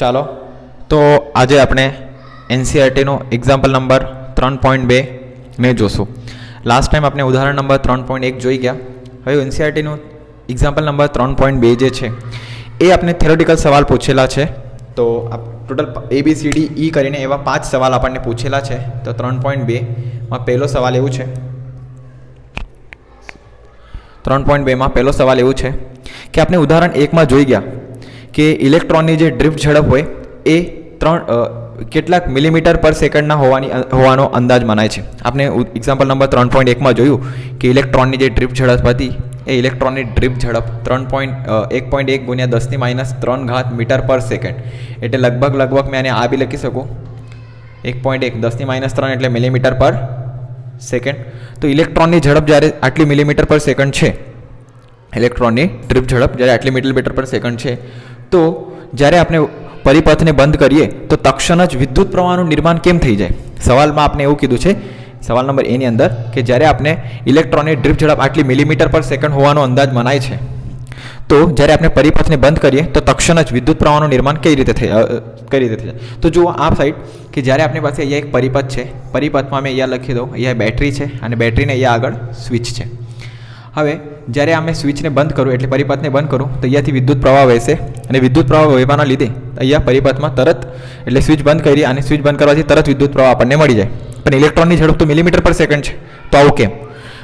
ચાલો. તો આજે આપણે એનસીઆરટીનો એક્ઝામ્પલ નંબર ત્રણ પોઈન્ટ બે મેં જોશું. લાસ્ટ ટાઈમ આપણે ઉદાહરણ નંબર ત્રણ પોઈન્ટ એક જોઈ ગયા. હવે એનસીઆરટીનું એક્ઝામ્પલ નંબર ત્રણ પોઈન્ટ બે જે છે, એ આપણે થેરોટિકલ સવાલ પૂછેલા છે. તો total A B C D E કરીને એવા પાંચ સવાલ આપણને પૂછેલા છે. તો ત્રણ પોઈન્ટ બેમાં પહેલો સવાલ એવું છે. ત્રણ પોઈન્ટ બેમાં પહેલો સવાલ એવું છે કે આપણે ઉદાહરણ એકમાં જોઈ ગયા. કે ઇલેક્ટ્રોનની જે ડ્રિફ્ટ ઝડપ હોય એ ત્રણ કેટલાક મિલીમીટર પર સેકન્ડના હોવાની હોવાનો અંદાજ મનાય છે. આપણે એક્ઝામ્પલ નંબર ત્રણ પોઈન્ટ એકમાં જોયું કે ઇલેક્ટ્રોનની જે ડ્રિફ્ટ ઝડપ હતી, એ ઇલેક્ટ્રોનની ડ્રીપ ઝડપ ત્રણ પોઈન્ટ એક પોઈન્ટ એક ગુણ્યા દસની માઇનસ ત્રણ ઘાત મીટર પર સેકન્ડ. એટલે લગભગ લગભગ મેં આને આ બી લખી શકું. એક પોઈન્ટ એક દસની માઇનસ ત્રણ એટલે મિલીમીટર પર સેકન્ડ. તો ઇલેક્ટ્રોનની ઝડપ જ્યારે આટલી મિલીમીટર પર સેકન્ડ છે, ઇલેક્ટ્રોનની ડ્રીપ ઝડપ જ્યારે આટલી મિલીમીટર પર સેકન્ડ છે તો જ્યારે આપણે પરિપથને બંધ કરીએ, તો તક્ષણ જ વિદ્યુત પ્રવાહનું નિર્માણ કેમ થઈ જાય? સવાલમાં આપણે એવું કીધું છે, સવાલ નંબર એની અંદર, કે જ્યારે આપણે ઇલેક્ટ્રોનની ડ્રીપ ઝડપ આટલી મિલીમીટર પર સેકન્ડ હોવાનો અંદાજ મનાય છે, તો જ્યારે આપણે પરિપથને બંધ કરીએ, તો તક્ષણ જ વિદ્યુત પ્રવાહનું નિર્માણ કઈ રીતે થઈ કઈ રીતે થઈ જાય? તો જુઓ આ સાઈડ કે જ્યારે આપણી પાસે અહીંયા એક પરિપથ છે, પરિપથમાં મેં અહીંયા લખી દઉં, અહીંયા બેટરી છે અને બેટરીને અહીંયા આગળ સ્વિચ છે. હવે જ્યારે અમે સ્વિચને બંધ કરું, એટલે પરિપથને બંધ કરું, તો અહીંયાથી વિદ્યુત પ્રવાહ વહેશે. અને વિદ્યુત પ્રવાહ વહેવાના લીધે અહીંયા પરિપથમાં તરત, એટલે સ્વિચ બંધ કરી અને સ્વિચ બંધ કરવાથી તરત વિદ્યુત પ્રવાહ આપણને મળી જાય. પણ ઇલેક્ટ્રોનની ઝડપ તો મિલીમીટર પર સેકન્ડ છે. તો આવું કેમ?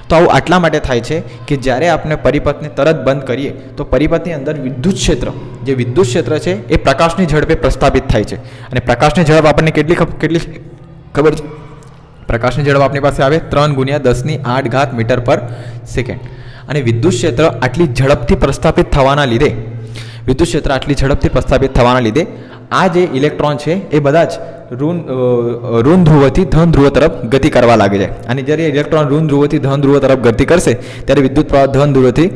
તો આવું આટલા માટે થાય છે કે જ્યારે આપણે પરિપથને તરત બંધ કરીએ, તો પરિપથની અંદર વિદ્યુત ક્ષેત્ર, જે વિદ્યુત ક્ષેત્ર છે, એ પ્રકાશની ઝડપે પ્રસ્થાપિત થાય છે. અને પ્રકાશની ઝડપ આપણને કેટલી કેટલી ખબર છે? પ્રકાશની ઝડપ આપણી પાસે આવે ત્રણ ગુણ્યા દસની આઠ ઘાત મીટર પર સેકન્ડ. અને વિદ્યુત ક્ષેત્ર આટલી ઝડપથી પ્રસ્થાપિત થવાના લીધે, વિદ્યુત ક્ષેત્ર આટલી ઝડપથી પ્રસ્થાપિત થવાના લીધે, આ જે ઇલેક્ટ્રોન છે, એ બધા જ ઋણ ઋણ ધ્રુવથી ધન ધ્રુવ તરફ ગતિ કરવા લાગે છે. અને જ્યારે ઇલેક્ટ્રોન ઋણ ધ્રુવથી ધન ધ્રુવ તરફ ગતિ કરશે, ત્યારે વિદ્યુત પ્રવાહ ધન ધ્રુવથી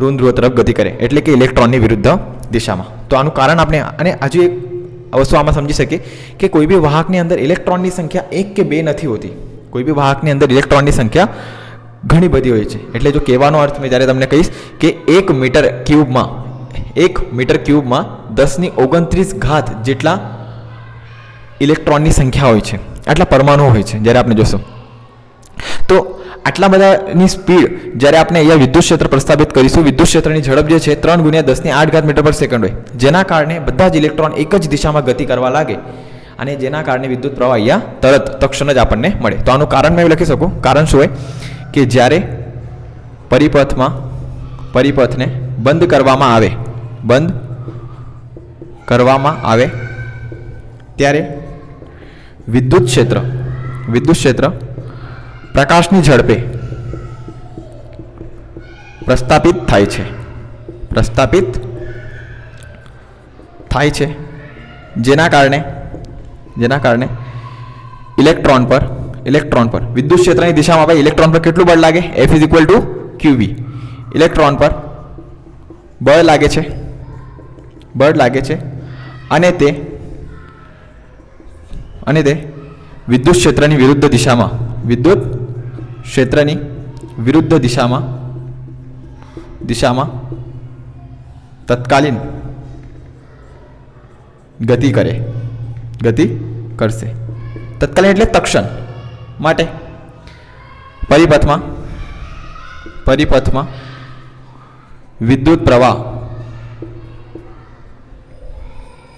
ઋણ ધ્રુવ તરફ ગતિ કરે, એટલે કે ઇલેક્ટ્રોનની વિરુદ્ધ દિશામાં. તો આનું કારણ આપણે, અને હજુ એક વસ્તુ આમાં સમજી શકીએ કે કોઈ બી વાહકની અંદર ઇલેક્ટ્રોનની સંખ્યા એક કે બે નથી હોતી કોઈ બી વાહકની અંદર ઇલેક્ટ્રોનની સંખ્યા ઘણી બધી હોય છે એટલે જો કહેવાનો અર્થ મેં જ્યારે તમને કહીશ કે એક મીટર ક્યુબમાં એક મીટર ક્યુબમાં દસની ઓગણત્રીસ ઘાત જેટલા ઇલેક્ટ્રોનની સંખ્યા હોય છે, આટલા પરમાણુઓ હોય છે, જ્યારે આપણે જોશો. આટલા બધાની સ્પીડ જ્યારે આપણે અહીંયા વિદ્યુત ક્ષેત્ર પ્રસ્થાપિત કરીશું, વિદ્યુત ક્ષેત્રની ઝડપ જે છે ત્રણ ગુણ્યા દસની આઠ ઘાત મીટર પર સેકન્ડ હોય. જેના કારણે બધા જ ઇલેક્ટ્રોન એક જ દિશામાં ગતિ કરવા લાગે અને જેના કારણે વિદ્યુત પ્રવાહ અહીંયા તરત તક્ષણ જ આપણને મળે. તો આનું કારણ મેં લખી શકું? કારણ શું હોય? કે જ્યારે પરિપથમાં પરિપથને બંધ કરવામાં આવે, બંધ કરવામાં આવે, ત્યારે વિદ્યુત ક્ષેત્ર વિદ્યુત ક્ષેત્ર પ્રકાશની ઝડપે પ્રસ્થાપિત થાય છે. પ્રસ્થાપિત થાય છે. જેના કારણે જેના કારણે ઇલેક્ટ્રોન પર ઇલેક્ટ્રોન પર, વિદ્યુત ક્ષેત્રની દિશામાં ભાઈ ઇલેક્ટ્રોન પર કેટલું બળ લાગે? F is equal to QV electron પર બળ લાગે છે. બળ લાગે છે. અને તે અને તે વિદ્યુત ક્ષેત્રની વિરુદ્ધ દિશામાં, વિદ્યુત ક્ષેત્રની વિરુદ્ધ દિશામાં દિશામાં તત્કાલીન ગતિ કરે, ગતિ કરશે. તત્કાલીન એટલે તક્ષણ માટે. પરિપથમાં પરિપથમાં વિદ્યુત પ્રવાહ,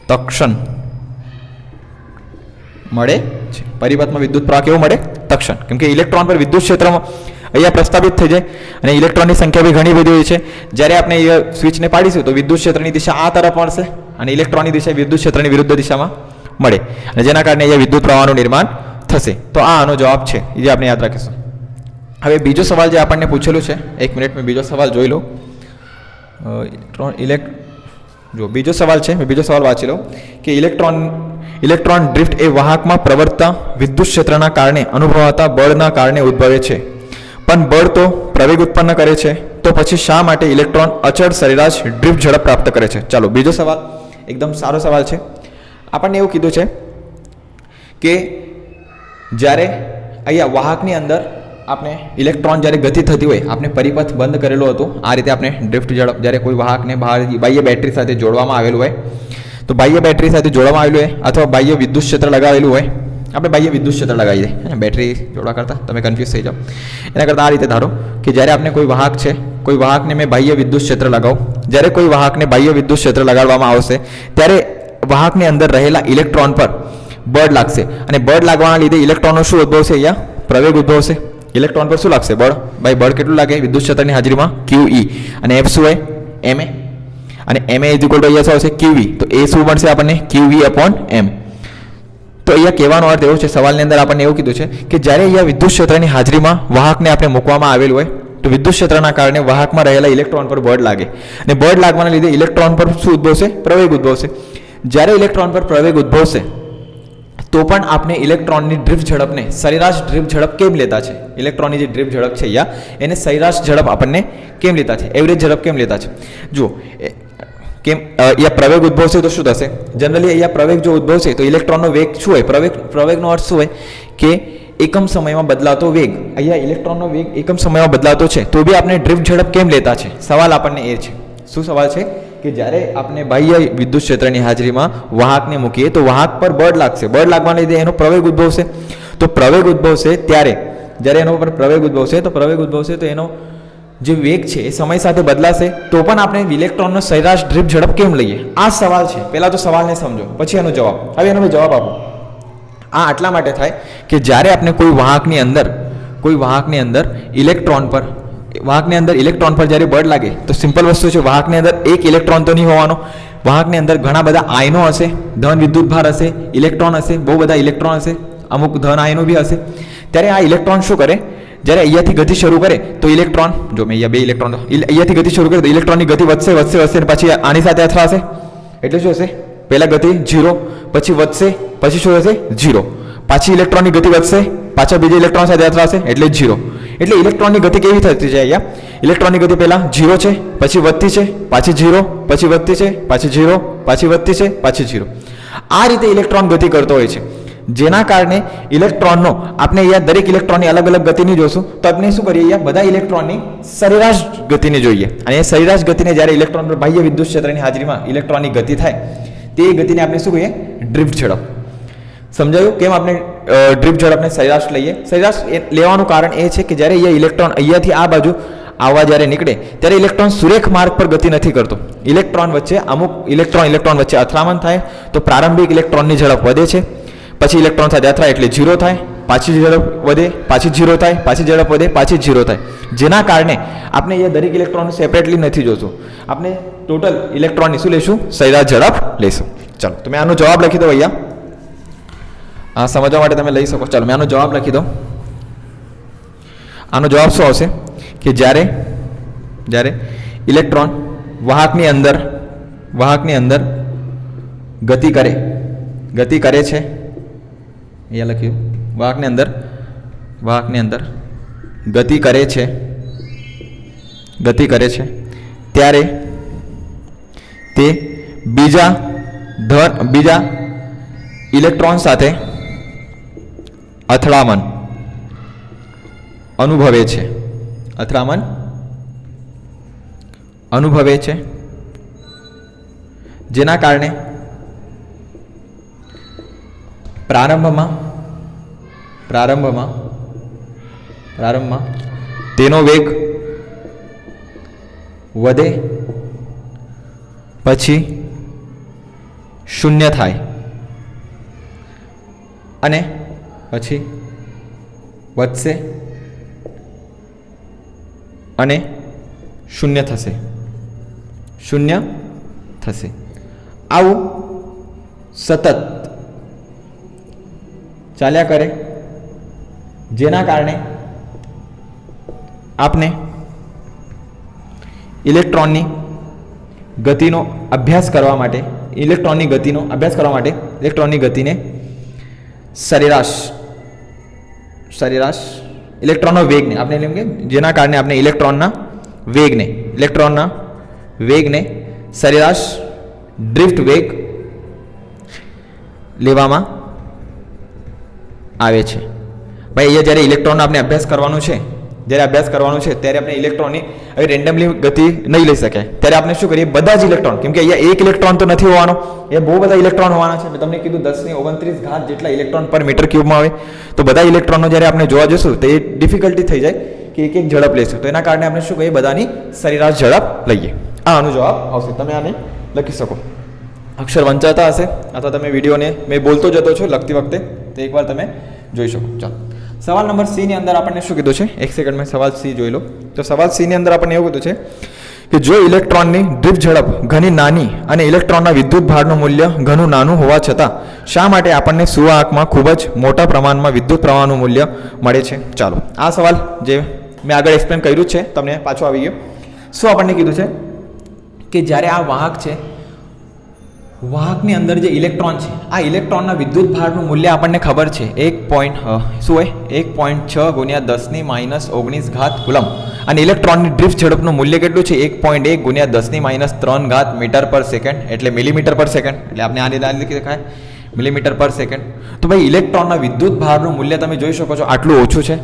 તક્ષણ મળે છે. પરિપથમાં વિદ્યુત પ્રવાહ કેવો મળે? તક્ષણ. કેમ કે ઇલેક્ટ્રોન પર વિદ્યુત ક્ષેત્રમાં અહીંયા પ્રસ્થાપિત થઈ જાય અને ઇલેક્ટ્રોનની સંખ્યા બી ઘણી બધી હોય છે. જ્યારે આપણે અહીંયા સ્વિચને પાડીશું તો વિદ્યુત ક્ષેત્રની દિશા આ તરફ મળશે અને ઇલેક્ટ્રોનની દિશા વિદ્યુત ક્ષેત્રની વિરુદ્ધ દિશામાં મળે. અને જેના કારણે અહીંયા વિદ્યુત પ્રવાહનું નિર્માણ થશે. તો આ આનો જવાબ છે. એ જે આપણે યાદ રાખીશું. હવે બીજો સવાલ જે આપણને પૂછેલું છે, એક મિનિટ મેં બીજો સવાલ જોઈ લઉં. ઇલેક્ટ્રોન ઇલેક્ટ, જો, બીજો સવાલ છે, મેં બીજો સવાલ વાંચી લઉં કે ઇલેક્ટ્રોન ઇલેક્ટ્રોન ડ્રિફ્ટ એ વાહકમાં પ્રવર્તતા વિદ્યુત ક્ષેત્રના કારણે અનુભવાતા બળના કારણે ઉદ્ભવે છે. પણ બળ તો પ્રવેગ ઉત્પન્ન કરે છે, તો પછી શા માટે ઇલેક્ટ્રોન અચળ સરેરાશ ડ્રિફ્ટ ઝડપ પ્રાપ્ત કરે છે? ચાલો, બીજો સવાલ, એકદમ સારો સવાલ છે. આપણને એવું કીધું છે કે જ્યારે અહીંયા વાહકની અંદર આપણે ઇલેક્ટ્રોન જ્યારે ગતિ થતી હોય આપણે પરિપથ બંધ કરેલો હતો, આ રીતે આપણે ડ્રિફ્ટ ઝડપ જ્યારે કોઈ વાહકને બહાર, બાહ્ય બેટરી સાથે જોડવામાં આવેલું હોય તો બાહ્ય બેટરી સાથે જોડવામાં આવેલું હોય અથવા બાહ્ય વિદ્યુત ક્ષેત્ર લગાવેલું હોય. આપણે બાહ્ય વિદ્યુત ક્ષેત્ર લગાવી દઈએ. બેટરી જોડવા કરતાં તમે કન્ફ્યુઝ થઈ જાઓ. એના કરતાં આ રીતે ધારો કે જ્યારે આપણે કોઈ વાહક છે, કોઈ વાહકને મેં બાહ્ય વિદ્યુત ક્ષેત્ર લગાવું. જ્યારે કોઈ વાહકને બાહ્ય વિદ્યુત ક્ષેત્ર લગાડવામાં આવશે, ત્યારે વાહકની અંદર રહેલા ઇલેક્ટ્રોન પર બળ લાગશે. અને બળ લાગવાના લીધે ઇલેક્ટ્રોનનો શું ઉદ્ભવશે અહીંયા? પ્રવેગ ઉદ્ભવશે ઇલેક્ટ્રોન પર શું લાગશે? બળ. ભાઈ, બળ કેટલું લાગે? વિદ્યુત ક્ષેત્રની હાજરીમાં ક્યુ ઈ અને એફ શું હોય? એમ એ અને એમ એ ઇઝ ટુ અહીંયા શું આવશે? ક્યુવી તો એ શું મળશે આપણને? ક્યુવી અપોન એમ તો અહીંયા કહેવાનો અર્થ એવો છે, સવાલની અંદર આપણને એવું કીધું છે કે જ્યારે અહીંયા વિદ્યુત ક્ષેત્રની હાજરીમાં વાહકને આપણે મૂકવામાં આવેલું હોય, તો વિદ્યુત ક્ષેત્રના કારણે વાહકમાં રહેલા ઇલેક્ટ્રોન પર બળ લાગે. અને બળ લાગવાના લીધે ઇલેક્ટ્રોન પર શું ઉદ્ભવશે? પ્રવેગ ઉદ્ભવશે. જ્યારે ઇલેક્ટ્રોન પર પ્રવેગ ઉદ્ભવશે, તો પણ આપણે ઇલેક્ટ્રોનની ડ્રિફ્ટ ઝડપને, સરેરાશ ડ્રિફ્ટ ઝડપ કેમ લેતા છે? ઇલેક્ટ્રોનની જે ડ્રિફ્ટ ઝડપ છે અહીંયા, એને સરેરાશ ઝડપ આપણને કેમ લેતા છે? એવરેજ ઝડપ કેમ લેતા છે? જુઓ કેમ અહીંયા પ્રવેગ ઉદ્ભવશે તો શું થશે? જનરલી અહીંયા પ્રવેગ જો ઉદ્ભવશે તો ઇલેક્ટ્રોનનો વેગ શું હોય? પ્રવેગ, પ્રવેગનો અર્થ શું હોય? કે એકમ સમયમાં બદલાતો વેગ. અહીંયા ઇલેક્ટ્રોનનો વેગ એકમ સમયમાં બદલાતો છે. તો બી આપણે ડ્રિફ્ટ ઝડપ કેમ લેતા છે? સવાલ આપણને એ છે. શું સવાલ છે? કે જ્યારે આપણે બાહ્ય વિદ્યુત ક્ષેત્રની હાજરીમાં વાહકને મૂકીએ, તો વાહક પર બળ લાગશે. બળ લાગવાના લીધે એનો પ્રવેગ ઉદ્ભવશે. તો પ્રવેગ ઉદ્ભવશે ત્યારે. જ્યારે એનો પર પ્રવેગ ઉદ્ભવશે, તો પ્રવેગ ઉદ્ભવશે તો એનો જે વેગ છે એ સમય સાથે બદલાશે, તો પણ આપણે ઇલેક્ટ્રોનનો સરેરાશ ડ્રીપ ઝડપ કેમ લઈએ? આ સવાલ છે. પહેલાં તો સવાલને સમજો, પછી એનો જવાબ. હવે એનો જવાબ આપો. આ આટલા માટે થાય કે જ્યારે આપણે કોઈ વાહકની અંદર, કોઈ વાહકની અંદર ઇલેક્ટ્રોન પર, વાહકની અંદર ઇલેક્ટ્રોન પર જ્યારે બળ લાગે, તો સિમ્પલ વસ્તુ છે, વાહકની અંદર એક ઇલેક્ટ્રોન તો નહીં હોવાનો. વાહકની અંદર ઘણા બધા આયનો હશે, ધન વિદ્યુત ભાર હશે, ઇલેક્ટ્રોન હશે, બહુ બધા ઇલેક્ટ્રોન હશે, અમુક ધન આયનો બી હશે. ત્યારે આ ઇલેક્ટ્રોન શું કરે? જ્યારે અહીંયાથી ગતિ શરૂ કરે તો ઇલેક્ટ્રોન, જો મેં અહીંયા બે ઇલેક્ટ્રોન અહીંયાથી ગતિ શરૂ કરે તો ઇલેક્ટ્રોનની ગતિ વધશે વધશે વધશે અને પછી આની સાથે અથડાશે? એટલે શું હશે? પહેલાં ગતિ ઝીરો, પછી વધશે, પછી શું થશે ઝીરો. પાછી ઇલેક્ટ્રોનની ગતિ વધશે, પાછા બીજા ઇલેક્ટ્રોન સાથે અથડાશે, એટલે ઝીરો. એટલે ઇલેક્ટ્રોનની ગતિ કેવી થતી છે અહીંયા? ઇલેક્ટ્રોનની ગતિ પહેલાં ઝીરો છે, પછી વધતી છે, પાછી ઝીરો, પછી વધતી છે, પાછી ઝીરો, પાછી વધતી છે, પાછી ઝીરો. આ રીતે ઇલેક્ટ્રોન ગતિ કરતો હોય છે. જેના કારણે ઇલેક્ટ્રોનનો, આપણે અહીંયા દરેક ઇલેક્ટ્રોનની અલગ અલગ ગતિની જોશું, તો આપણે શું કરીએ અહીંયા? બધા ઇલેક્ટ્રોનની સરેરાશ ગતિને જોઈએ. અને એ સરેરાશ ગતિને જ્યારે ઇલેક્ટ્રોન પર બાહ્ય વિદ્યુત ક્ષેત્રની હાજરીમાં ઇલેક્ટ્રોનની ગતિ થાય, તે ગતિને આપણે શું કહીએ? ડ્રિફ્ટ ઝડપ. સમજાયું? કેમ આપણે ડ્રિફ્ટ ઝડપને સરેરાશ લઈએ? સરેરાશ લેવાનું કારણ એ છે કે જ્યારે અહીંયા ઇલેક્ટ્રોન અહીંયાથી આ બાજુ આવવા જ્યારે નીકળે, ત્યારે ઇલેક્ટ્રોન સુરેખ માર્ગ પર ગતિ નથી કરતો. ઇલેક્ટ્રોન વચ્ચે અમુક ઇલેક્ટ્રોન ઇલેક્ટ્રોન વચ્ચે અથડામણ થાય, તો પ્રારંભિક ઇલેક્ટ્રોનની ઝડપ વધે છે. પછી ઇલેક્ટ્રોન સાથે અથડાય એટલે ઝીરો થાય, પાછી ઝડપ વધે, પાછી ઝીરો થાય, પાછી ઝડપ વધે, પાછી ઝીરો થાય. જેના કારણે આપણે અહીંયા દરેક ઇલેક્ટ્રોન સેપરેટલી નથી જોશું આપણે ટોટલ ઇલેક્ટ્રોનની શું લેશું? સરેરાશ ઝડપ લેશું. ચાલો, તો મેં આનો જવાબ લખી દો અહીંયા. આ સમજવા માટે તમે લઈ શકો. ચાલો, મેં આનો જવાબ લખી દો આનો જવાબ શું આવશે? કે જ્યારે જ્યારે ઇલેક્ટ્રોન વાહકની અંદર વાહકની અંદર ગતિ કરે ગતિ કરે છે અહીંયા લખ્યું. વાહકની અંદર વાહકની અંદર. ગતિ કરે છે. ગતિ કરે છે. ત્યારે તે બીજા ધન બીજા ઇલેક્ટ્રોન સાથે અથડામણ અનુભવે છે. અથડામણ અનુભવે છે. જેના કારણે પ્રારંભમાં? પ્રારંભમાં? પ્રારંભમાં? તેનો વેગ વધે પછી શૂન્ય થાય. અને પછી વધશે અને શૂન્ય થશે. શૂન્ય થશે. આવું સતત ચાલ્યા કરે. જેના કારણે આપને ઇલેક્ટ્રોનની ગતિનો અભ્યાસ કરવા માટે, ઇલેક્ટ્રોનની ગતિનો અભ્યાસ કરવા માટે, ઇલેક્ટ્રોનની ગતિને સરેરાશ સરેરાશ ઇલેક્ટ્રોનનો વેગને આપણે એમ કે જેના કારણે આપણે ઇલેક્ટ્રોનના વેગને ઇલેક્ટ્રોનના વેગને સરેરાશ ડ્રિફ્ટ વેગ લેવામાં આવે છે. ભાઈ, અહીંયા જ્યારે ઇલેક્ટ્રોનનો આપણે અભ્યાસ કરવાનો છે, જ્યારે અભ્યાસ કરવાનો છે, ત્યારે આપણે ઇલેક્ટ્રોનની હવે રેન્ડમલી ગતિ નહીં લઈ શકાય. ત્યારે આપણે શું કરીએ? બધા જ ઇલેક્ટ્રોન કેમ કે અહીંયા એક ઇલેક્ટ્રોન તો નથી હોવાનો એ બહુ બધા ઇલેક્ટ્રોન હોવાના છે. મેં તમને કીધું દસની ઓગણત્રીસ ઘાત જેટલા ઇલેક્ટ્રોન પર મીટર ક્યુબમાં આવે. તો બધા ઇલેક્ટ્રોનનો જ્યારે આપણે જોવા જશું, તો એ ડિફિકલ્ટી થઈ જાય કે એક એક ઝડપ લઈશું તો એના કારણે આપણે શું કહીએ બધાની સરેરાશ ઝડપ લઈએ. આ આનો જવાબ આવશે. તમે આને લખી શકો. અક્ષર વંચાતા હશે. અથવા તમે વિડીયોને મેં બોલતો જતો છું લખતી વખતે, તો એકવાર તમે જોઈ શકો. ચાલો. સવાલ નંબર સીની અંદર આપણને શું કીધું છે? એક સેકન્ડમાં સવાલ સી જોઈ લો. તો સવાલ સીની અંદર આપણને એવું કીધું છે કે જો ઇલેક્ટ્રોનની ડ્રીપ ઝડપ ઘણી નાની અને ઇલેક્ટ્રોનના વિદ્યુત ભારનું મૂલ્ય ઘણું નાનું હોવા છતાં, શા માટે આપણને સુવાહકમાં ખૂબ જ મોટા પ્રમાણમાં વિદ્યુત પ્રવાહનું મૂલ્ય મળે છે? ચાલો. આ સવાલ જે મેં આગળ એક્સપ્લેન કર્યું છે, તમને પાછો આવી ગયો. શું આપણને કીધું છે? કે જ્યારે આ વાહક છે વાહકની અંદર જે ઇલેક્ટ્રોન છે, આ ઇલેક્ટ્રોનના વિદ્યુત ભારનું મૂલ્ય આપણને ખબર છે, એક પોઈન્ટ શું હોય? એક પોઈન્ટ છ ગુણ્યા દસની માઇનસ ઓગણીસ ઘાત કુલમ અને ઇલેક્ટ્રોનની ડ્રિફ્ટ ઝડપનું મૂલ્ય કેટલું છે? એક પોઈન્ટ એક ગુણ્યા દસની માઇનસ ત્રણ ઘાત મીટર પર સેકન્ડ એટલે મિલીમીટર પર સેકન્ડ એટલે આપણે આ રીતે લખી દેખાય. મિલીમીટર પર સેકન્ડ તો ભાઈ, ઇલેક્ટ્રોનના વિદ્યુત ભારનું મૂલ્ય તમે જોઈ શકો છો, આટલું ઓછું છે.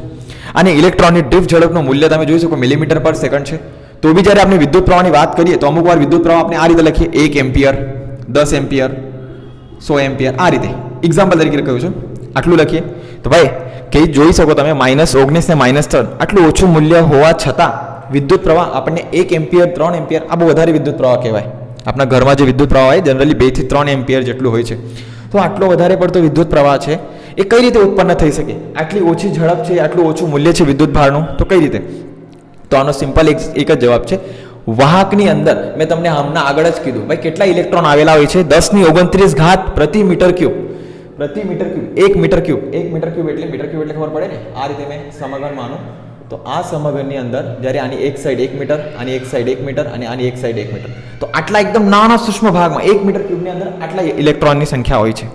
અને ઇલેક્ટ્રોનની ડ્રિફ્ટ ઝડપનું મૂલ્ય તમે જોઈ શકો મિલીમીટર પર સેકન્ડ છે. તો બી જ્યારે આપણે વિદ્યુત પ્રવાહની વાત કરીએ, તો અમુક વાર વિદ્યુત પ્રવાહ આપણે આ રીતે લખીએ, એક એમ્પિયર. દસ એમ્પિયર, સો એમ્પિયર, આ રીતે. એક્ઝામ્પલ તરીકે કહ્યું છું. આટલું લખીએ. તો ભાઈ કે જોઈ શકો તમે માઇનસ ઓગણીસ ને માઇનસ ત્રણ. આટલું ઓછું મૂલ્ય હોવા છતાં, વિદ્યુત પ્રવાહ આપણને એક એમ્પિયર, ત્રણ એમ્પિયર, આ બહુ વધારે વિદ્યુત પ્રવાહ કહેવાય. આપણા ઘરમાં જે વિદ્યુત પ્રવાહ હોય જનરલી બેથી ત્રણ એમ્પિયર જેટલું હોય છે. તો આટલો વધારે પડતો વિદ્યુત પ્રવાહ છે, એ કઈ રીતે ઉત્પન્ન થઈ શકે? આટલી ઓછી ઝડપ છે, આટલું ઓછું મૂલ્ય છે વિદ્યુત ભારનું, તો કઈ રીતે? તો આનો સિમ્પલ એક એક જ જવાબ છે. વાહકની અંદર મેં તમને હમણાં આગળ જ કીધું. ભાઈ, કેટલા ઇલેક્ટ્રોન આવેલા હોય છે? દસની ઓગણત્રીસ ઘાત પ્રતિ મીટર ક્યુબ. પ્રતિ મીટર ક્યુબ. એક મીટર ક્યુબ. એક મીટર ક્યુબ એટલે મીટર ક્યુબ એટલે ખબર પડે ને? આ રીતે મેં સમઘન માનું. તો આ સમઘનની અંદર જ્યારે આની એક સાઈડ એક મીટર, આની એક સાઈડ એક મીટર, અને આની એક સાઈડ એક મીટર. તો આટલા એકદમ નાના સૂક્ષ્મ ભાગમાં એક મીટર ક્યુબની અંદર આટલા ઇલેક્ટ્રોનની સંખ્યા હોય છે.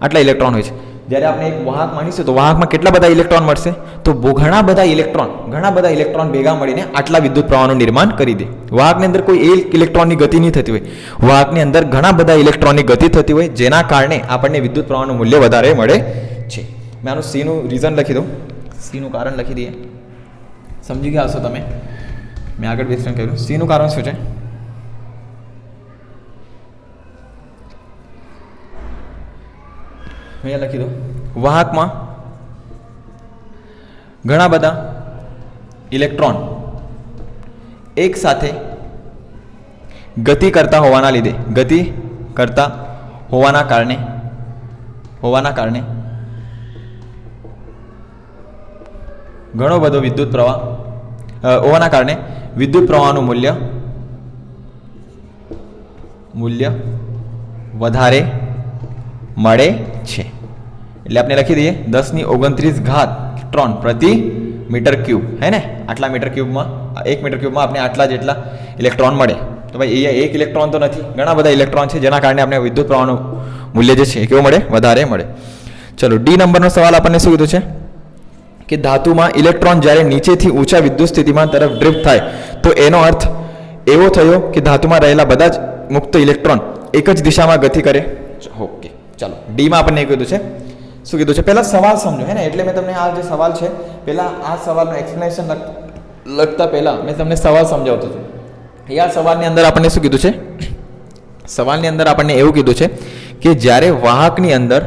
આટલા ઇલેક્ટ્રોન હોય છે. જ્યારે આપણે એક વાહક માનીશું તો વાહકમાં કેટલા બધા ઇલેક્ટ્રોન મળશે? તો ઘણા બધા ઇલેક્ટ્રોન, ઘણા બધા ઇલેક્ટ્રોન ભેગા મળીને આટલા વિદ્યુત પ્રવાહનું નિર્માણ કરી દે. વાહકની અંદર કોઈ એક ઇલેક્ટ્રોનની ગતિ નહીં થતી હોય. વાહકની અંદર ઘણા બધા ઇલેક્ટ્રોનની ગતિ થતી હોય, જેના કારણે આપણને વિદ્યુત પ્રવાહનું મૂલ્ય વધારે મળે છે. મેં આનું સીનું રીઝન લખી દઉં. સીનું કારણ લખી દઈએ. સમજી ગયા હશો તમે? મેં આગળ એક્સપ્લેન કર્યું. સીનું કારણ શું છે? અહીંયા લખી દો. વાહકમાં ઘણા બધા ઇલેક્ટ્રોન એક સાથે ગતિ કરતા હોવાના લીધે, ગતિ કરતા હોવાના કારણે હોવાના કારણે ઘણો બધો વિદ્યુત પ્રવાહ હોવાના કારણે વિદ્યુત પ્રવાહનું મૂલ્ય મૂલ્ય વધારે મળે છે. એટલે આપણે લખી દઈએ દસની ઓગણત્રીસ ઘાત ત્રણ પ્રતિ મીટર ક્યુબ. હે ને? આટલા મીટર ક્યુબમાં, એક મીટર ક્યુબમાં આપણે આટલા જેટલા ઇલેક્ટ્રોન મળે. તો ભાઈ અહીંયા એક ઇલેક્ટ્રોન તો નથી. ઘણા બધા ઇલેક્ટ્રોન છે જેના કારણે આપણે વિદ્યુત પ્રવાહનું મૂલ્ય જે છે કેવું મળે? વધારે મળે. ચલો ડી નંબરનો સવાલ આપણને શું કીધું છે? કે ધાતુમાં ઇલેક્ટ્રોન જ્યારે નીચેથી ઊંચા વિદ્યુત સ્થિતિમાન તરફ ડ્રિફ્ટ થાય, તો એનો અર્થ એવો થયો કે ધાતુમાં રહેલા બધા જ મુક્ત ઇલેક્ટ્રોન એક જ દિશામાં ગતિ કરે? ઓકે ચાલો, ડીમાં આપણને એ કીધું છે. શું કીધું છે? પહેલાં સવાલ સમજો, હે ને? એટલે મેં તમને આ જે સવાલ છે, પહેલાં આ સવાલનું એક્સપ્લેનેશન લખતા પહેલાં મેં તમને સવાલ સમજાવતો હતો. આ સવાલની અંદર આપણને શું કીધું છે? સવાલની અંદર આપણને એવું કીધું છે કે જ્યારે વાહકની અંદર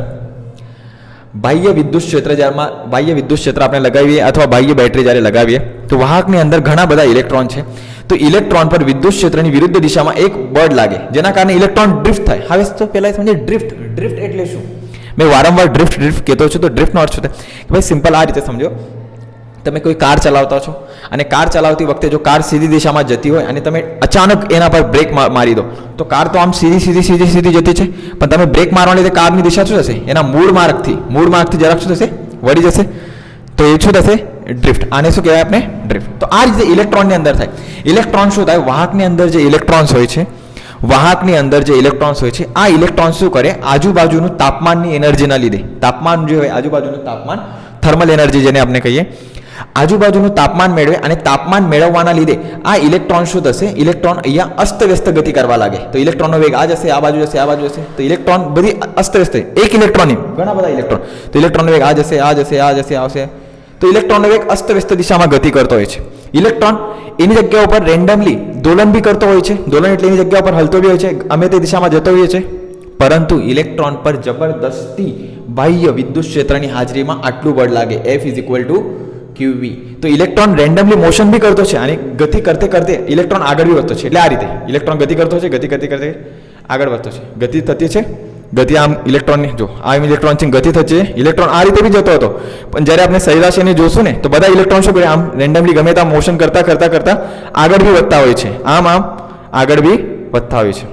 બાહ્ય વિદ્યુત ક્ષેત્ર જ્યારમાં બાહ્ય વિદ્યુત ક્ષેત્ર આપણે લગાવીએ અથવા બાહ્ય બેટરી જ્યારે લગાવીએ, તો વાહકની અંદર ઘણા બધા ઇલેક્ટ્રોન છે. તો ઇલેક્ટ્રોન પર વિદ્યુત ક્ષેત્રની વિરુદ્ધ દિશામાં એક બળ લાગે, જેના કારણે ઇલેક્ટ્રોન ડ્રિફ્ટ થાય. હવે તો પહેલા સમજે, ડ્રિફ્ટ ડ્રિફ્ટ એટલે શું? મેં વારંવાર ડ્રિફ્ટ ડ્રિફ્ટ કહેતો છું, તો ડ્રિફ્ટનો અર્થ છે કે ભાઈ, સિમ્પલ આ રીતે સમજો. તમે કોઈ કાર ચલાવતા છો અને કાર ચલાવતી વખતે જો કાર સીધી દિશામાં જતી હોય અને તમે અચાનક એના પર બ્રેક મારી દો, તો કાર તો આમ સીધી સીધી સીધી સીધી જતી છે, પણ તમે બ્રેક મારવા લીધે કારની દિશા શું થશે? એના મૂળ માર્ગથી મૂળ માર્ગથી જરાક શું થશે? વળી જશે. તો એ શું થશે? ડ્રિફ્ટ. આને શું કહેવાય આપણે? ડ્રિફ્ટ. તો આ રીતે ઇલેક્ટ્રોનની અંદર થાય. ઇલેક્ટ્રોન શું થાય? વાહકની અંદર જે ઇલેક્ટ્રોન્સ હોય છે, વાહકની અંદર જે ઇલેક્ટ્રોન્સ હોય છે, આ ઇલેક્ટ્રોન શું કરે? આજુબાજુનું તાપમાનની એનર્જીના લીધે. તાપમાન જે હોય, આજુબાજુનું તાપમાન થર્મલ એનર્જી જેને આપણે કહીએ આજુબાજુનું તાપમાન મેળવે અને તાપમાન મેળવવાના લીધે આ ઇલેક્ટ્રોન શું થશે? ઇલેક્ટ્રોન અહીંયા અસ્તવ્યસ્ત ગતિ કરવા લાગે. તો ઇલેક્ટ્રોનનો વેગ આ જશે, આ બાજુ જશે, આ બાજુ જશે. તો ઇલેક્ટ્રોન બધી અસ્તવ્યસ્ત એક ઇલેક્ટ્રોન ઘણા બધા ઇલેક્ટ્રોન. તો ઇલેક્ટ્રોનનો વેગ આ જશે આ જશે આ જશે, આવશે. તો ઇલેક્ટ્રોનનો વેગ અસ્તવ્યસ્ત દિશામાં ગતિ કરતો હોય છે. ઇલેક્ટ્રોન એની જગ્યા ઉપર રેન્ડમલી દોલન બી કરતો હોય છે. દોલન એટલે એની જગ્યા ઉપર હલતો બી હોય છે. અમે તે દિશામાં જતો હોઈએ છીએ. પરંતુ ઇલેક્ટ્રોન પર જબરદસ્તી બાહ્ય વિદ્યુત ક્ષેત્રની હાજરીમાં આટલું બળ લાગે. F is equal to Q V તો ઇલેક્ટ્રોન રેન્ડમલી મોશન બી કરતો છે અને ગતિ કરતે કરતે ઇલેક્ટ્રોન આગળ બી વધતો છે. એટલે આ રીતે ઇલેક્ટ્રોન ગતિ કરતો છે, ગતિ કરતી કરતે આગળ વધતો છે. ગતિ થતી છે, ગતિ આમ ઇલેક્ટ્રોનની જો આ ઇલેક્ટ્રોન છે ગતિ થતી છે ઇલેક્ટ્રોન આ રીતે બી જતો હતો. પણ જ્યારે આપણે સરેરાશ એને જોશું ને, તો બધા ઇલેક્ટ્રોન શું કરે? આમ રેન્ડમલી ગમે ત્યાં મોશન કરતા કરતા કરતા આગળ બી વધતા હોય છે. આમ આમ આગળ બી વધતા હોય છે.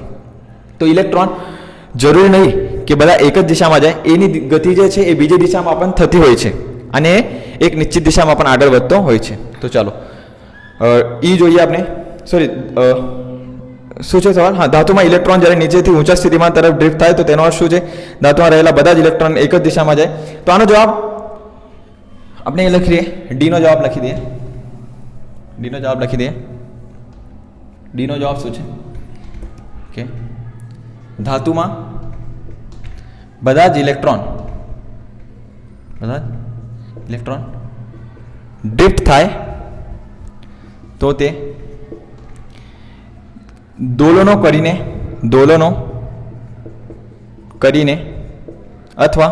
તો ઇલેક્ટ્રોન જરૂરી નહીં કે બધા એક જ દિશામાં જાય. એની ગતિ જે છે એ બીજી દિશામાં પણ થતી હોય છે. અને એક નિશ્ચિત દિશામાં પણ આગળ વધતો હોય છે. તો ચાલો. ઈ જોઈએ આપણે. સોરી શું છે સવાલ? હા, ધાતુમાં ઇલેક્ટ્રોન જ્યારે નીચેથી ઊંચા સ્થિતિમાં તરફ ડ્રિફ્ટ થાય, તો તેનો અર્થ શું છે? ધાતુમાં રહેલા બધા જ ઇલેક્ટ્રોન એક જ દિશામાં જાય. તો આનો જવાબ આપણે એ લખી દઈએ. ડીનો જવાબ લખી દઈએ. ડીનો જવાબ લખી દઈએ. ડીનો જવાબ શું છે? કે ધાતુમાં બધા જ ઇલેક્ટ્રોન, બધા જ ઇલેક્ટ્રોન ડ્રિફ્ટ થાય તો તે દોલનો કરીને દોલનો કરીને અથવા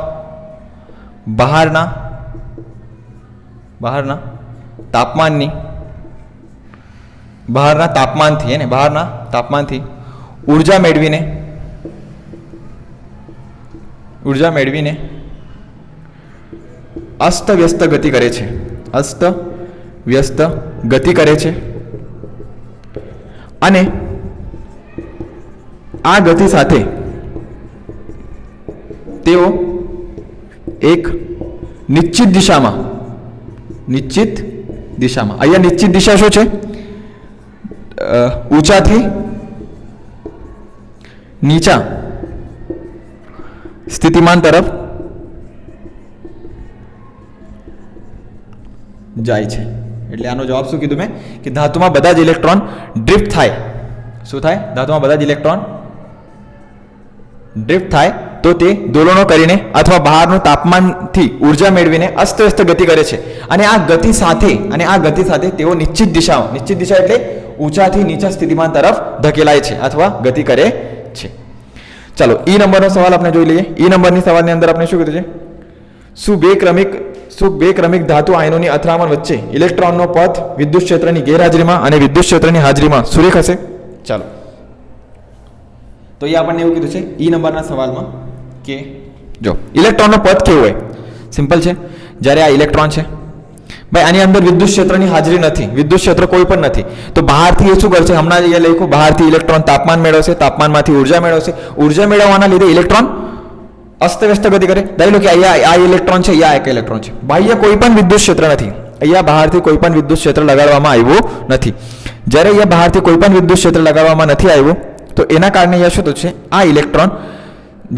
બહારના બહારના તાપમાનની બહારના તાપમાનથી એને બહારના તાપમાનથી ઊર્જા મેળવીને ઊર્જા મેળવીને અસ્તવ્યસ્ત ગતિ કરે છે. અસ્ત વ્યસ્ત ગતિ કરે છે. અને આ ગતિ સાથે તેઓ એક નિશ્ચિત દિશામાં નિશ્ચિત દિશામાં, અહીંયા નિશ્ચિત દિશા શું છે? ઊંચાથી નીચા સ્થિતિમાન તરફ જાય છે. એટલે આનો જવાબ શું કીધું મેં? કે ધાતુમાં બધા જ ઇલેક્ટ્રોન ડ્રિફ્ટ થાય. શું થાય? ધાતુમાં બધા જ ઇલેક્ટ્રોન ડ્રિફ્ટ થાય. તો તે દોલનો કરીને અથવા બહારનું તાપમાનથી ઊર્જા મેળવીને અસ્તવ્યસ્ત ગતિ કરે છે. અને આ ગતિ સાથે, અને આ ગતિ સાથે તેઓ નિશ્ચિત દિશાઓ, નિશ્ચિત દિશા એટલે ઊંચાથી નીચા સ્થિતિમાન તરફ ધકેલાય છે અથવા ગતિ કરે છે. ચાલો ઈ નંબરનો સવાલ આપણે જોઈ લઈએ. ઈ નંબરની સવાલની અંદર આપણે શું કીધું છે? શું બે ક્રમિક શું બે ક્રમિક ધાતુ આયનોની અથડામણ વચ્ચે ઇલેક્ટ્રોનનો પથ વિદ્યુત ક્ષેત્રની ગેરહાજરીમાં અને વિદ્યુત ક્ષેત્રની હાજરીમાં સુરેખ હશે ચાલો તો એ આપણને એવું કીધું છે ઈ નંબરના સવાલમાં કે જો ઇલેક્ટ્રોનનો પથ કેવો હોય સિમ્પલ છે જ્યારે આ ઇલેક્ટ્રોન છે ભાઈ આની અંદર વિદ્યુત ક્ષેત્રની હાજરી નથી વિદ્યુત ક્ષેત્ર કોઈ પણ નથી તો બહારથી એ શું કરશે હમણાં એ લખ્યું બહારથી ઇલેક્ટ્રોન તાપમાન મેળવશે તાપમાનમાંથી ઊર્જા મેળવશે ઊર્જા મેળવવાના લીધે ઇલેક્ટ્રોન અસ્તવ્યસ્ત ગતિ કરે ધારી લો કે અહીંયા આ ઇલેક્ટ્રોન છે, અહીંયા એક ઇલેક્ટ્રોન છે. બાહ્ય કોઈ પણ વિદ્યુત ક્ષેત્ર નથી. અહીંયા બહારથી કોઈ પણ વિદ્યુત ક્ષેત્ર લગાડવામાં આવ્યું નથી. જ્યારે અહીંયા બહારથી કોઈ પણ વિદ્યુત ક્ષેત્ર લગાડવામાં નથી આવ્યું, તો એના કારણે અહીંયા શું છે? આ ઇલેક્ટ્રોન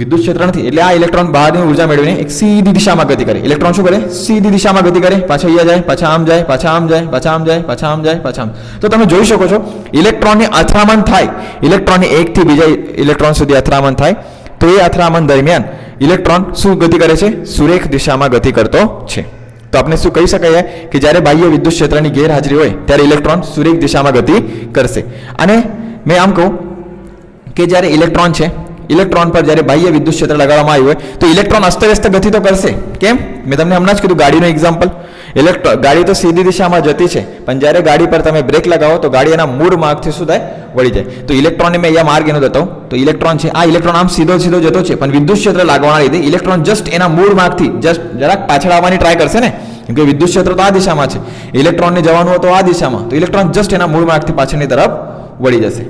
વિદ્યુત ક્ષેત્ર નથી. એટલે આ ઇલેક્ટ્રોન બહારની ઊર્જા મેળવીને એક સીધી દિશામાં ગતિ કરે. ઇલેક્ટ્રોન શું કરે? સીધી દિશામાં ગતિ કરે. પાછા અહીંયા જાય, પાછા આમ જાય, પાછા આમ જાય, પાછા આમ જાય, પાછા આમ જાય, પાછા આમ. તો તમે જોઈ શકો છો, ઇલેક્ટ્રોનની અથડામણ થાય. ઇલેક્ટ્રોનની એકથી બીજા ઇલેક્ટ્રોન સુધી અથડામણ થાય. તો એ અથડામણ દરમિયાન ઇલેક્ટ્રોન શું ગતિ કરે છે? સુરેખ દિશામાં ગતિ કરતો છે. તો આપણે શું કહી શકાય કે જ્યારે બાહ્ય વિદ્યુત ક્ષેત્રની ગેરહાજરી હોય, ત્યારે ઇલેક્ટ્રોન સુરેખ દિશામાં ગતિ કરશે. અને મેં આમ કહું કે જ્યારે ઇલેક્ટ્રોન છે, ઇલેક્ટ્રોન પર જ્યારે બાહ્ય વિદ્યુત ક્ષેત્ર લગાડવામાં આવ્યું હોય, તો ઇલેક્ટ્રોન અસ્તવ્યસ્ત ગતિ તો કરશે. કેમ? મેં તમને હમણાં જ કીધું ગાડીનું એક્ઝામ્પલ ઇલેક્ટ્રો ગાડી તો સીધી દિશામાં જતી છે, પણ જ્યારે ગાડી પર તમે બ્રેક લગાવો તો ગાડી એના મૂળ માર્ગથી શું વળી જાય. તો ઇલેક્ટ્રોનને મેં અહીંયા માર્ગ એનો દેતો તો ઇલેક્ટ્રોન છે, આ ઇલેક્ટ્રોન આમ સીધો સીધો જતો છે, પણ વિદ્યુત ક્ષેત્ર લાગવાના લીધે ઇલેક્ટ્રોન જસ્ટ એના મૂળ માર્ગથી જસ્ટ જરાક પાછળ આવવાની ટ્રાય કરશે ને? કેમ કે વિદ્યુત ક્ષેત્ર તો આ દિશામાં છે. ઇલેક્ટ્રોનને જવાનું હતું આ દિશામાં. તો ઇલેક્ટ્રોન જસ્ટ એના મૂળ માર્ગથી પાછળની તરફ વળી જશે.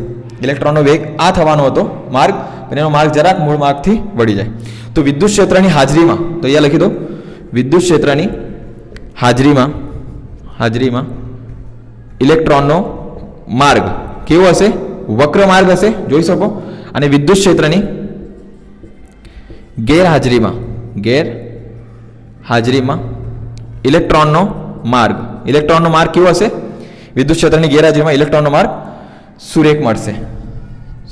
ઇલેક્ટ્રોનનો વેગ આ થવાનો હતો, માર્ગ, પણ એનો માર્ગ જરાક મૂળ માર્ગથી વળી જાય. તો વિદ્યુત ક્ષેત્રની હાજરીમાં, તો અહીંયા લખી દો. વિદ્યુત ક્ષેત્રની હાજરીમાં હાજરીમાં. ઇલેક્ટ્રોનનો માર્ગ કેવો હશે? વક્ર માર્ગ હશે, જોઈ શકો. અને વિદ્યુત ક્ષેત્રની ગેરહાજરીમાં ગેર હાજરીમાં ઇલેક્ટ્રોનનો માર્ગ. ઇલેક્ટ્રોનનો માર્ગ કેવો હશે? વિદ્યુત ક્ષેત્રની ગેરહાજરીમાં ઇલેક્ટ્રોનનો માર્ગ સુરેખ મળશે.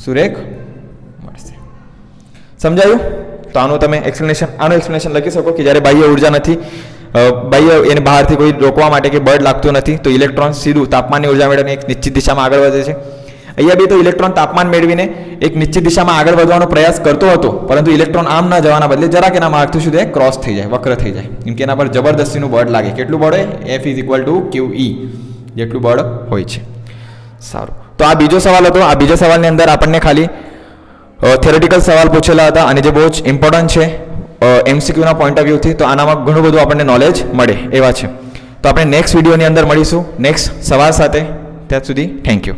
સુરેખ મળશે. સમજાયું? તો આનું તમે એક્સપ્લેનેશન આનું એક્સપ્લેનેશન લખી શકો કે જ્યારે બાહ્ય ઊર્જા નથી બાહ્ય એને બહારથી કોઈ રોકવા માટે કે બળ લાગતું નથી, તો ઇલેક્ટ્રોન સીધું તાપમાનની ઊર્જા મેળવીને એક નિશ્ચિત દિશામાં આગળ વધે છે. અહીંયા બી તો ઇલેક્ટ્રોન તાપમાન મેળવીને એક નિશ્ચિત દિશામાં આગળ વધવાનો પ્રયાસ કરતો હતો, પરંતુ ઇલેક્ટ્રોન આમ ન જવાના બદલે જરાક એના માર્ગથી સુધી ક્રોસ થઈ જાય, વક્ર થઈ જાય. કેમ કે એના પર જબરદસ્તીનું બળ લાગે. કેટલું બળ હોય? F is equal to Q E જેટલું બળ હોય છે. સારું. તો આ બીજો સવાલ હતો. આ બીજા સવાલની અંદર આપણને ખાલી થેરેટિકલ સવાલ પૂછેલા હતા અને જે બહુ જ ઇમ્પોર્ટન્ટ છે એમસીક્યુના પોઈન્ટ ઓફ વ્યૂથી તો આનામાં ઘણું બધું આપણને નોલેજ મળે, એવા છે. તો આપણે નેક્સ્ટ વિડીયોની અંદર મળીશું. નેક્સ્ટ સવાર સાથે. ત્યાં સુધી થેન્ક યુ